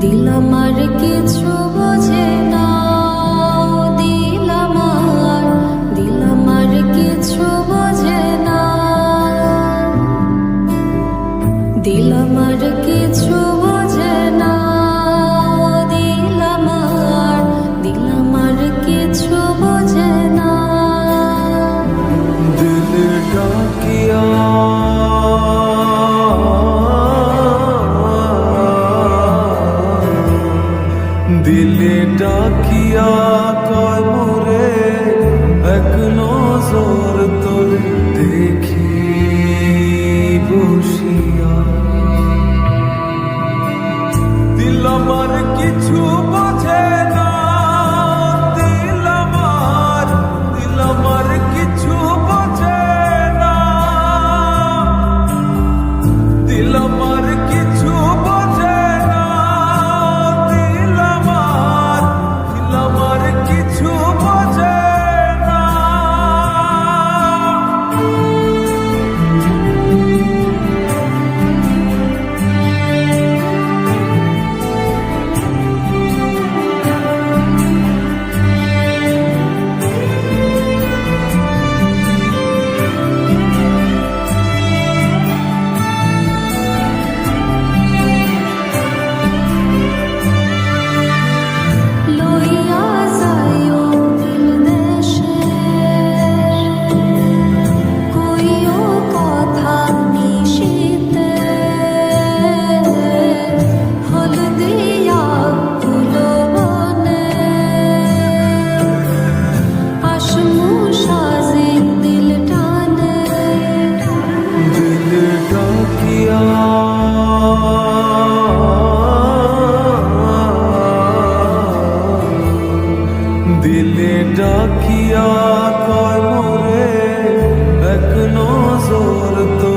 দিলাম আর কিছু বল নজর তোরে দেখি বসিয়া। দিল আমার কিছু বোঝে দিলে ডাকিয়া কয় মোরে এক নজর তো